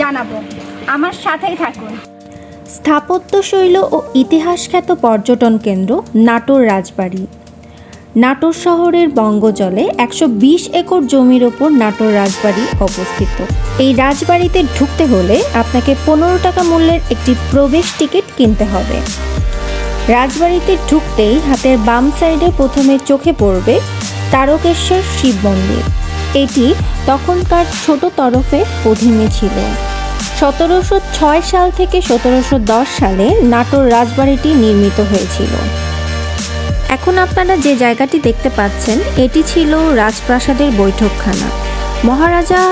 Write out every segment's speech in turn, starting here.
জানাব। আমার সাথেই থাকুন। স্থাপত্যশৈল ও ইতিহাসখ্যাত পর্যটন কেন্দ্র নাটোর রাজবাড়ি। নাটোর শহরের বঙ্গজলে একশো বিশ একর জমির ওপর নাটোর রাজবাড়ি অবস্থিত। এই রাজবাড়িতে ঢুকতে হলে আপনাকে পনেরো টাকা মূল্যের একটি প্রবেশ টিকিট কিনতে হবে। রাজবাড়িতে ঢুকতেই হাতের বাম সাইডে প্রথমে চোখে পড়বে তারকেশ্বর শিব মন্দির। এটি তখনকার ছোট তরফে অধীনে ছিল। সতেরোশো ছয় সাল থেকে সতেরোশো দশ সালে নাটোর রাজবাড়িটি নির্মিত হয়েছিল। এখন আপনারা যে জায়গাটি দেখতে পাচ্ছেন, এটি ছিল রাজপ্রাসাদের বৈঠকখানা। মহারাজা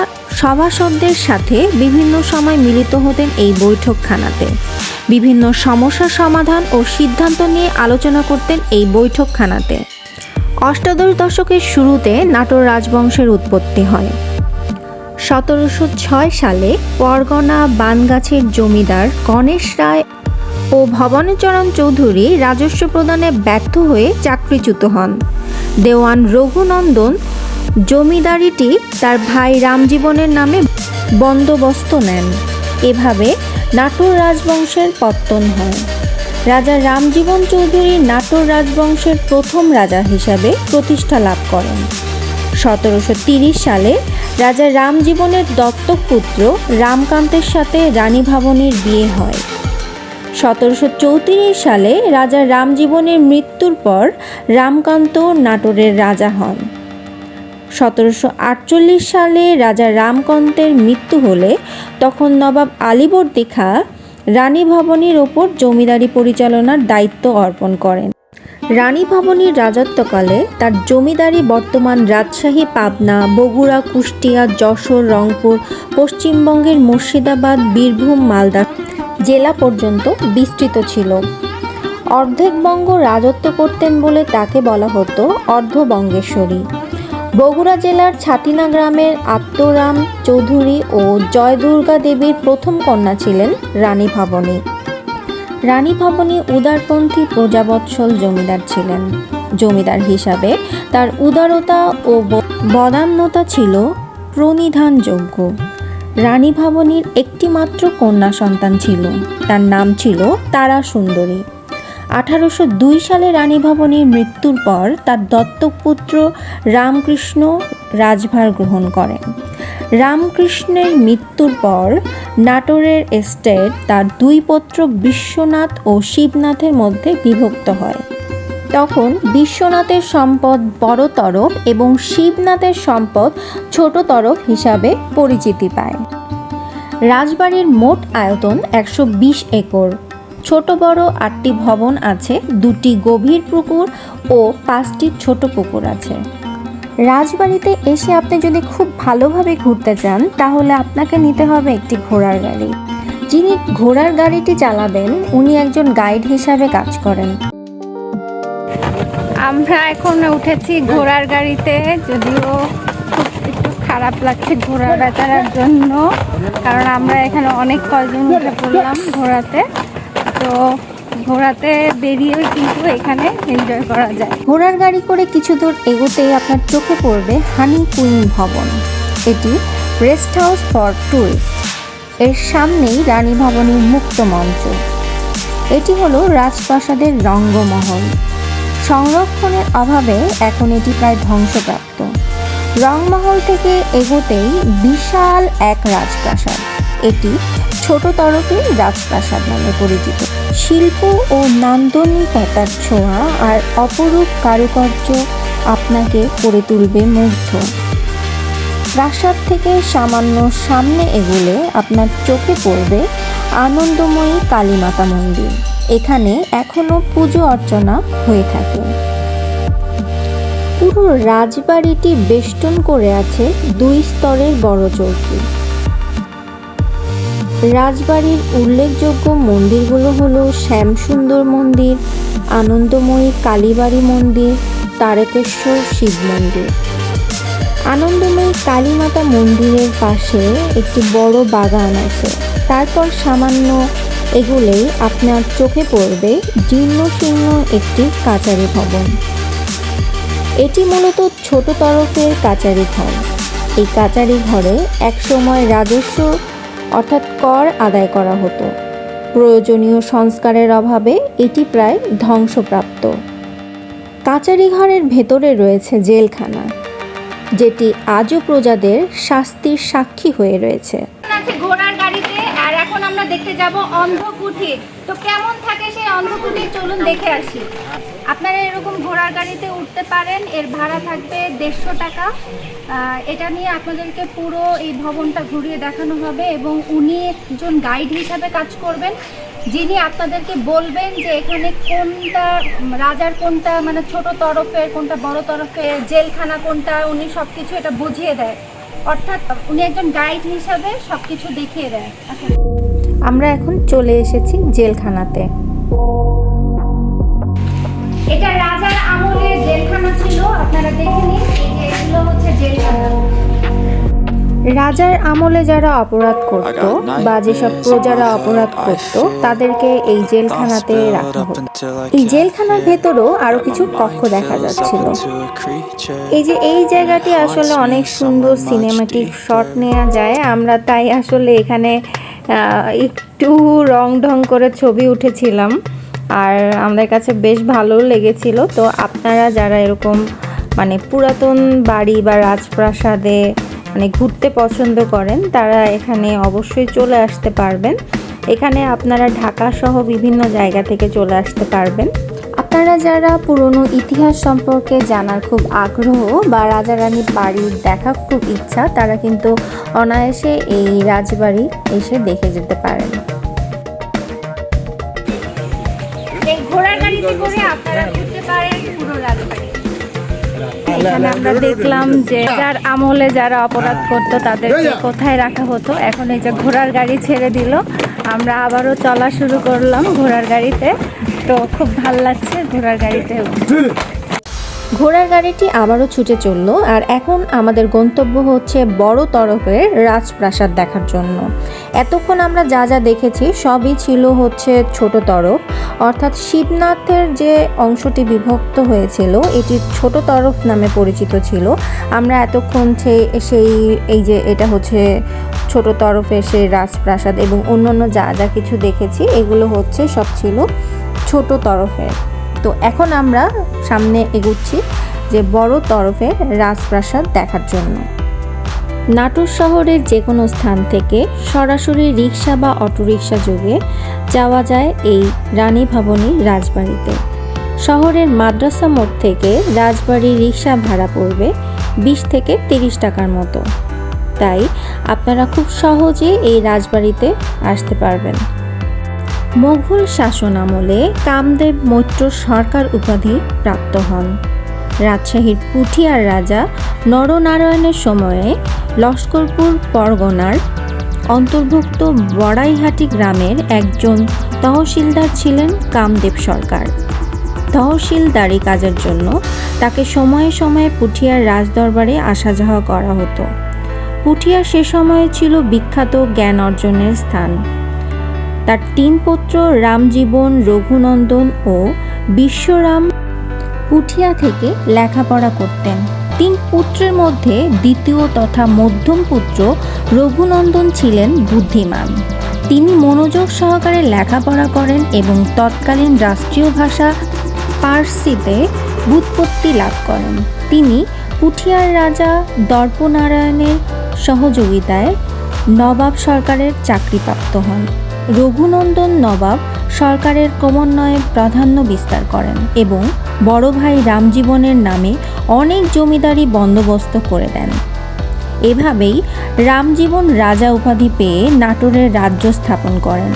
সভাসদদের সাথে বিভিন্ন সময় মিলিত হতেন এই বৈঠকখানাতে। বিভিন্ন সমস্যার সমাধান ও সিদ্ধান্ত নিয়ে আলোচনা করতেন এই বৈঠকখানাতে। অষ্টাদশ দশকের শুরুতে নাটোর রাজবংশের উৎপত্তি হয়। সতেরোশো ছয় সালে পরগনা বানগাছের জমিদার গণেশ রায় ও ভবানীচরণ চৌধুরী রাজস্ব প্রদানে ব্যর্থ হয়ে চাকরিচ্যুত হন। দেওয়ান রঘুনন্দন জমিদারিটি তার ভাই রামজীবনের নামে বন্দোবস্ত নেন। এভাবে নাটোর রাজবংশের পত্তন হয়। রাজা রামজীবন চৌধুরী নাটোর রাজবংশের প্রথম রাজা হিসাবে প্রতিষ্ঠা লাভ করেন। সতেরোশো তিরিশ সালে রাজা রামজীবনের দত্তক পুত্র রামকান্তের সাথে রানী ভাবনীর বিয়ে হয়। সতেরোশো চৌত্রিশ সালে রাজা রামজীবনের মৃত্যুর পর রামকান্ত নাটোরের রাজা হন। সতেরোশো আটচল্লিশ সালে রাজা রামকান্তের মৃত্যু হলে তখন নবাব আলীবর্দী খাঁ রানী ভবনের ওপর জমিদারি পরিচালনার দায়িত্ব অর্পণ করেন। রানী ভবনীর রাজত্বকালে তার জমিদারি বর্তমান রাজশাহী, পাবনা, বগুড়া, কুষ্টিয়া, যশোর, রংপুর, পশ্চিমবঙ্গের মুর্শিদাবাদ, বীরভূম, মালদা জেলা পর্যন্ত বিস্তৃত ছিল। অর্ধেক বঙ্গ রাজত্ব করতেন বলে তাকে বলা হতো অর্ধবঙ্গেশ্বরী। বগুড়া জেলার ছাতিনা গ্রামের আত্মরাম চৌধুরী ও জয়দুর্গা দেবীর প্রথম কন্যা ছিলেন রানী ভাবনী। রানী ভবনী উদারপন্থী প্রজাবৎসল জমিদার ছিলেন। জমিদার হিসাবে তার উদারতা ও বদান্যতা ছিল প্রণিধানযোগ্য। রানী ভবনীর একটিমাত্র কন্যা সন্তান ছিল। তার নাম ছিল তারা সুন্দরী আঠারোশো দুই সালে রানী ভবনীর মৃত্যুর পর তার দত্তক পুত্র রামকৃষ্ণ রাজভার গ্রহণ করেন। রামকৃষ্ণের মৃত্যুর পর নাটোরের এস্টেট তার দুই পুত্র বিশ্বনাথ ও শিবনাথের মধ্যে বিভক্ত হয়। তখন বিশ্বনাথের সম্পদ বড় তরফ এবং শিবনাথের সম্পদ ছোট তরফ হিসাবে পরিচিতি পায়। রাজবাড়ির মোট আয়তন একশো বিশ একর। ছোট বড় আটটি ভবন আছে, দুটি গভীর পুকুর ও পাঁচটি ছোট পুকুর আছে। রাজবাড়িতে এসে আপনি যদি খুব ভালোভাবে ঘুরতে চান, তাহলে আপনাকে নিতে হবে একটি ঘোড়ার গাড়ি। যিনি ঘোড়ার গাড়িটি চালাবেন, উনি একজন গাইড হিসাবে কাজ করেন। আমরা এখন উঠেছি ঘোড়ার গাড়িতে, যদিও একটু খারাপ লাগছে ঘোড়া বেচারার জন্য, কারণ আমরা এখানে অনেক কয়জন উঠে পড়লাম ঘোড়াতে। তো ঘোড়াতে বেরিয়ে কিন্তু এখানে এনজয় করা যায়। ঘোড়ার গাড়ি করে কিছু দূর এগোতেই আপনার চোখে পড়বে হানি কুইন ভবন। এটি রেস্ট হাউস ফর ট্যুরিস্ট এর সামনেই রানী ভবনের মুক্ত মঞ্চ। এটি হলো রাজপ্রাসাদের রঙ্গমহল। সংরক্ষণের অভাবে এখন এটি প্রায় ধ্বংসপ্রাপ্ত। রংমহল থেকে এগোতেই বিশাল এক রাজপ্রাসাদ। এটি ছোট তরফের রাজপ্রাসাদ নামে পরিচিত। শিল্প ও নান্দনিকতার ছোঁয়া আর অপরূপ কারুকার্য আপনাকে করে তুলবে মুগ্ধ। প্রাসাদ থেকে সামান্য সামনে এগুলে আপনার চোখে পড়বে আনন্দময়ী কালীমাতা মন্দির। এখানে এখনও পুজো অর্চনা হয়ে থাকে। পুরো রাজবাড়িটি বেষ্টন করে আছে দুই স্তরের বড় চৌকি। রাজবাড়ির উল্লেখযোগ্য মন্দিরগুলো হলো শ্যামসুন্দর মন্দির, আনন্দময়ী কালীবাড়ি মন্দির, তারকেশ্বর শিব মন্দির। আনন্দময়ী কালীমাতা মন্দিরের পাশে একটি বড় বাগান আছে। তারপর সামান্য এগুলেই আপনার চোখে পড়বে, জীর্ণ শীর্ণ একটি কাচারি ভবন। এটি মূলত ছোট তরফের কাচারি ঘর। এই কাচারি ঘরে একসময় রাজস্ব অর্থাৎ কর আদায় করা হতো। প্রয়োজনীয় সংস্কারের অভাবে এটি প্রায় ধ্বংসপ্রাপ্ত। কাচারি ঘরের ভেতরে রয়েছে জেলখানা, যেটি আজও প্রজাদের শাস্তির সাক্ষী হয়ে রয়েছে আছে ঘোড়ার গাড়িতে আর এখন আমরা দেখতে যাব অন্ধকুঠির তো কেমন থাকে সেই অন্ধকুঠির চলুন দেখে আসি। আপনারা এরকম ঘোড়ার গাড়িতে উঠতে পারেন, এর ভাড়া থাকবে দেড়শো টাকা। এটা নিয়ে আপনাদেরকে পুরো এই ভবনটা ঘুরিয়ে দেখানো হবে এবং উনি একজন গাইড হিসাবে কাজ করবেন, যিনি আপনাদেরকে বলবেন যে এখানে কোনটা, রাজার কোনটা মানে ছোট তরফের কোনটা, বড় তরফের, জেলখানা কোনটা, উনি সব কিছু এটা বুঝিয়ে দেয়। অর্থাৎ উনি একজন গাইড হিসাবে সব কিছু দেখিয়ে দেয়। আসলে আমরা এখন চলে এসেছি জেলখানাতে। এটা রাজার আমলের জেলখানা ছিল আপনারা দেখে নিন এগুলো হচ্ছে জেলখানা। রাজার আমলে যারা অপরাধ করত বা যেসব প্রজারা অপরাধ করত তাদেরকে এই জেলখানাতে রাখা হতো। এই জেলখানার ভেতরেও আরও কিছু কক্ষ দেখা যাচ্ছিল। এই যে এই জায়গাটি আসলে অনেক সুন্দর সিনেমাটিক শট নেওয়া যায় আমরা তাই আসলে এখানে একটু রং ঢং করে ছবি উঠেছিলাম আর আমাদের কাছে বেশ ভালো লেগেছিল। তো আপনারা যারা এরকম মানে পুরাতন বাড়ি বা রাজপ্রাসাদে মানে ঘুরতে পছন্দ করেন, তারা এখানে অবশ্যই চলে আসতে পারবেন। এখানে আপনারা ঢাকা সহ বিভিন্ন জায়গা থেকে চলে আসতে পারবেন। আপনারা যারা পুরনো ইতিহাস সম্পর্কে জানার খুব আগ্রহ বা রাজা রানী বাড়ির দেখার খুব ইচ্ছা তারা কিন্তু অনায়াসে এই রাজবাড়ি এসে দেখে যেতে পারেন। ঘোড়ার গাড়িতে করে আপনারা ঘুরতে পারেন পুরো রাজবাড়ি। এখানে আমরা দেখলাম যে যার আমলে যারা অপরাধ করতো তাদেরকে কোথায় রাখা হতো। এখন এই যে ঘোড়ার গাড়ি ছেড়ে দিল। আমরা আবারও চলা শুরু করলাম ঘোড়ার গাড়িতে। তো খুব ভালো লাগছে ঘোড়ার গাড়িতে। ঘোড়ার গাড়িটি আবারও ছুটে চলল, আর এখন আমাদের গন্তব্য হচ্ছে বড় তরফের রাজপ্রাসাদ দেখার জন্য। এতক্ষণ আমরা যা যা দেখেছি সবই ছিল হচ্ছে ছোট তরফ। অর্থাৎ শিবনাথের যে অংশটি বিভক্ত হয়েছিল, এটি ছোট তরফ নামে পরিচিত ছিল। আমরা এতক্ষণ সেই, এই যে এটা হচ্ছে ছোট তরফের সেই রাজপ্রাসাদ এবং অন্যান্য যা যা কিছু দেখেছি, এগুলো হচ্ছে সব ছিল। ছোট তরফের তো এখন আমরা সামনে এগুচ্ছি যে বড় তরফের রাজপ্রাসাদ দেখার জন্য। নাটোর শহরের যে কোনো স্থান থেকে সরাসরি রিক্সা বা অটোরিকশা যোগে যাওয়া যায় এই রানী ভবনী রাজবাড়িতে। শহরের মাদ্রাসা মোড় থেকে রাজবাড়ির রিক্সা ভাড়া পড়বে বিশ থেকে তিরিশ টাকার মতো। তাই আপনারা খুব সহজে এই রাজবাড়িতে আসতে পারবেন। মোঘল শাসন আমলে কামদেব মৈত্র সরকার উপাধি প্রাপ্ত হন। রাজশাহীর পুঠিয়ার রাজা নরনারায়ণের সময়ে লস্করপুর পরগনার অন্তর্ভুক্ত বড়াইহাটি গ্রামের একজন তহসিলদার ছিলেন কামদেব সরকার। তহসিলদারি কাজের জন্য তাকে সময়ে সময়ে পুঠিয়ার রাজদরবারে আসা যাওয়া করা হতো। পুঠিয়া সে সময়ে ছিল বিখ্যাত জ্ঞান অর্জনের স্থান। তার তিন পুত্র রামজীবন, রঘুনন্দন ও বিশ্বরাম পুঠিয়া থেকে লেখাপড়া করতেন। তিন পুত্রের মধ্যে দ্বিতীয় তথা মধ্যম পুত্র রঘুনন্দন ছিলেন বুদ্ধিমান। তিনি মনোযোগ সহকারে লেখাপড়া করেন এবং তৎকালীন রাষ্ট্রীয় ভাষা পার্সিতে বুৎপত্তি লাভ করেন। তিনি পুঠিয়ার রাজা দর্পনারায়ণের সহযোগিতায় নবাব সরকারের চাকরিপ্রাপ্ত হন। রঘুনন্দন নবাব সরকারের ক্রমান্বয়ে প্রাধান্য বিস্তার করেন এবং বড় ভাই রামজীবনের নামে অনেক জমিদারি বন্দোবস্ত করে দেন। এভাবেই রামজীবন রাজা উপাধি পেয়ে নাটোরের রাজ্য স্থাপন করেন।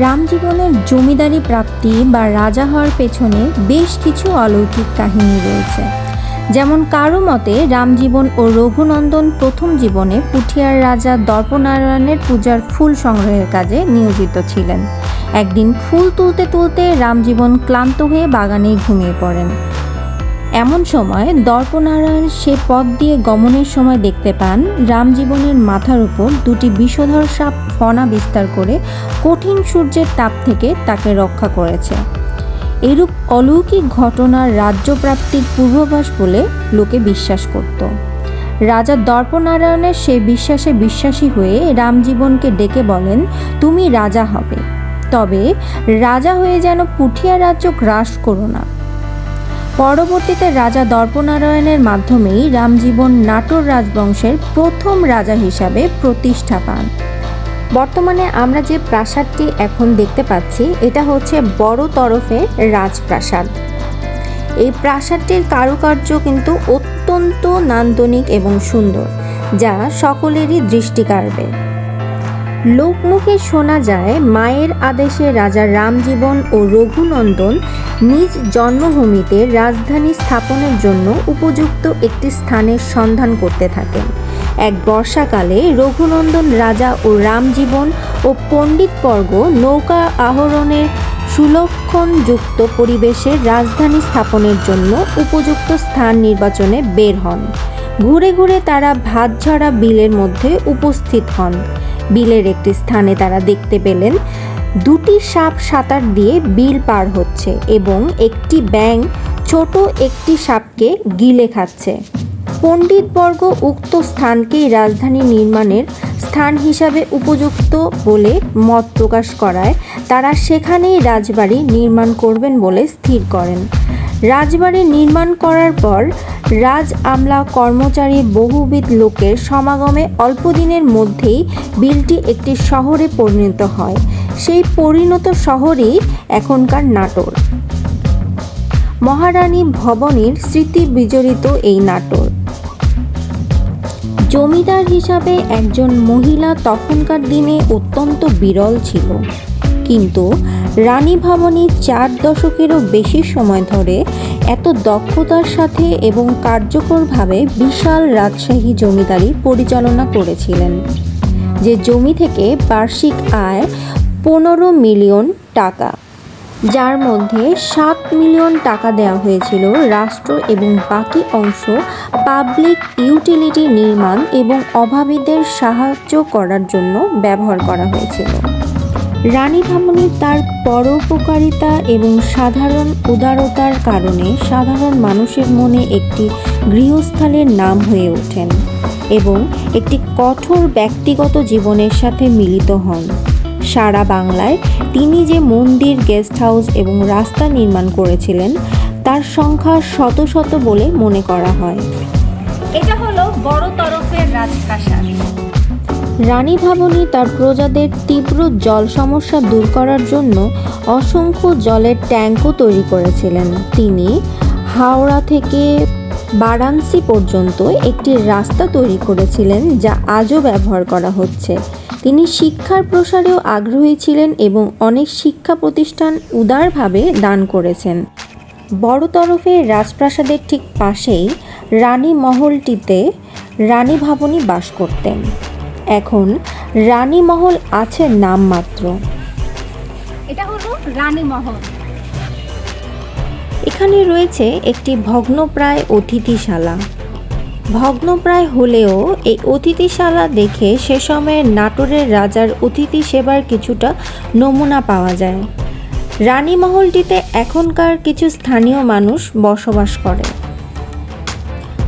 রামজীবনের জমিদারি প্রাপ্তি বা রাজা হওয়ার পেছনে বেশ কিছু অলৌকিক কাহিনী রয়েছে। যেমন কারও মতে রামজীবন ও রঘুনন্দন প্রথম জীবনে পুঠিয়ার রাজা দর্পনারায়ণের পূজার ফুল সংগ্রহের কাজে নিয়োজিত ছিলেন। একদিন ফুল তুলতে তুলতে রামজীবন ক্লান্ত হয়ে বাগানে ঘুমিয়ে পড়েন। এমন সময় দর্পনারায়ণ সে পথ দিয়ে গমনের সময় দেখতে পান রামজীবনের মাথার উপর দুটি বিষধর সাপ ফনা বিস্তার করে কঠিন সূর্যের তাপ থেকে তাকে রক্ষা করেছে। এরূপ অলৌকিক ঘটনার রাজ্যপ্রাপ্তির পূর্বাভাস বলে লোকে বিশ্বাস করত। রাজা দর্পনারায়ণের সেই বিশ্বাসে বিশ্বাসী হয়ে রামজীবনকে ডেকে বলেন, তুমি রাজা হবে। তবে রাজা হয়ে যেন পুঠিয়া রাজ্য গ্রাস করো না। পরবর্তীতে রাজা দর্পনারায়ণের মাধ্যমেই রামজীবন নাটোর রাজবংশের প্রথম রাজা হিসাবে প্রতিষ্ঠা পান। বর্তমানে আমরা যে প্রাসাদটি এখন দেখতে পাচ্ছি, এটা হচ্ছে বড় তরফের রাজপ্রাসাদ। এই প্রাসাদটির কারুকার্য কিন্তু অত্যন্ত নান্দনিক এবং সুন্দর, যা সকলেরই দৃষ্টি কাড়বে। লোকমুখে শোনা যায়, মায়ের আদেশে রাজা রামজীবন ও রঘুনন্দন নিজ জন্মভূমিতে রাজধানী স্থাপনের জন্য উপযুক্ত একটি স্থানের সন্ধান করতে থাকেন। এক বর্ষাকালে রঘুনন্দন রাজা ও রামজীবন ও পণ্ডিতবর্গ নৌকা আহরণের সুলক্ষণযুক্ত পরিবেশে রাজধানী স্থাপনের জন্য উপযুক্ত স্থান নির্বাচনে বের হন। ঘুরে ঘুরে তারা ভাতঝরা বিলের মধ্যে উপস্থিত হন। বিলের একটি স্থানে তারা দেখতে পেলেন দুটি সাপ সাঁতার দিয়ে বিল পার হচ্ছে এবং একটি ব্যাঙ ছোট একটি সাপকে গিলে খাচ্ছে। পণ্ডিতবর্গ উক্ত স্থানকেই রাজধানী নির্মাণের স্থান হিসাবে উপযুক্ত বলে মত প্রকাশ করায়। তারা সেখানেই রাজবাড়ি নির্মাণ করবেন বলে স্থির করেন। রাজবাড়ি নির্মাণ করার পর রাজ আমলা কর্মচারী বহুবিধ লোকের সমাগমে অল্প দিনের মধ্যেই বিলটি একটি শহরে পরিণত হয়। সেই পরিণত শহরই এখনকার নাটোর। মহারানী ভবনের স্মৃতি বিজড়িত এই নাটোর। জমিদার হিসাবে একজন মহিলা তখনকার দিনে অত্যন্ত বিরল ছিল। কিন্তু রানী ভবনী চার দশকেরও বেশি সময় ধরে এত দক্ষতার সাথে এবং কার্যকরভাবে বিশাল রাজশাহী জমিদারি পরিচালনা করেছিলেন, যে জমি থেকে বার্ষিক আয় পনেরো মিলিয়ন টাকা। যার মধ্যে সাত মিলিয়ন টাকা দেওয়া হয়েছিল রাষ্ট্র এবং বাকি অংশ পাবলিক ইউটিলিটি নির্মাণ এবং অভাবীদের সাহায্য করার জন্য ব্যবহার করা হয়েছিল। রানী ধামনি তার পরোপকারিতা এবং সাধারণ উদারতার কারণে সাধারণ মানুষের মনে একটি গৃহস্থালের নাম হয়ে ওঠেন এবং একটি কঠোর ব্যক্তিগত জীবনের সাথে মিলিত হন। সারা বাংলায় তিনি যে মন্দির গেস্ট হাউস এবং রাস্তা নির্মাণ করেছিলেন তার সংখ্যা শত শত বলে মনে করা হয়। এটা হলো বড় তরফের রাজপ্রাসাদ। রানী ভাবনী তার প্রজাদের তীব্র জল সমস্যা দূর করার জন্য অসংখ্য জলের ট্যাঙ্কও তৈরি করেছিলেন। তিনি হাওড়া থেকে বারাণসী পর্যন্ত একটি রাস্তা তৈরি করেছিলেন যা আজও ব্যবহার করা হচ্ছে। তিনি শিক্ষার প্রসারেও আগ্রহী ছিলেন এবং অনেক শিক্ষা প্রতিষ্ঠান উদারভাবে দান করেছেন। বড় তরফের রাজপ্রাসাদের ঠিক পাশেই রানী মহলটিতে রানী ভাবনী বাস করতেন। এখন রানী মহল আছে নামমাত্র। এটা হলো রানী মহল। এখানে রয়েছে একটি ভগ্নপ্রায় অতিথিশালা। ভগ্নপ্রায় হলেও এই অতিথিশালা দেখে সে সময়ের নাটোরের রাজার অতিথি সেবার কিছুটা নমুনা পাওয়া যায়। রানী মহলটিতে এখনকার কিছু স্থানীয় মানুষ বসবাস করে।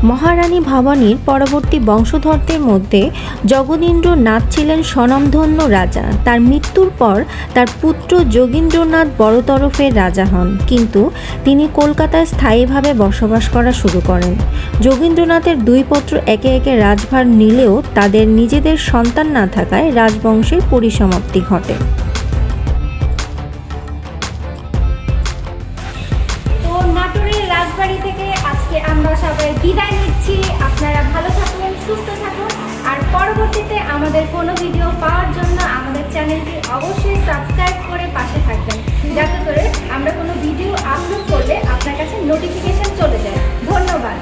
মহারানী ভবানীর পরবর্তী বংশধরদের মধ্যে জগদীন্দ্র নাথ ছিলেন স্বনামধন্য রাজা। তার মৃত্যুর পর তার পুত্র যোগীন্দ্রনাথ বড় তরফের রাজা হন। কিন্তু তিনি কলকাতায় স্থায়ীভাবে বসবাস করা শুরু করেন। যোগীন্দ্রনাথের দুই পুত্র একে একে রাজভার নিলেও তাদের নিজেদের সন্তান না থাকায় রাজবংশের পরিসমাপ্তি ঘটে। কোনো ভিডিও পাওয়ার জন্য আমাদের চ্যানেলটি অবশ্যই সাবস্ক্রাইব করে পাশে থাকবেন। যাতে করে আমরা কোনো ভিডিও আপলোড করলে আপনার কাছে নোটিফিকেশান চলে যায়। ধন্যবাদ।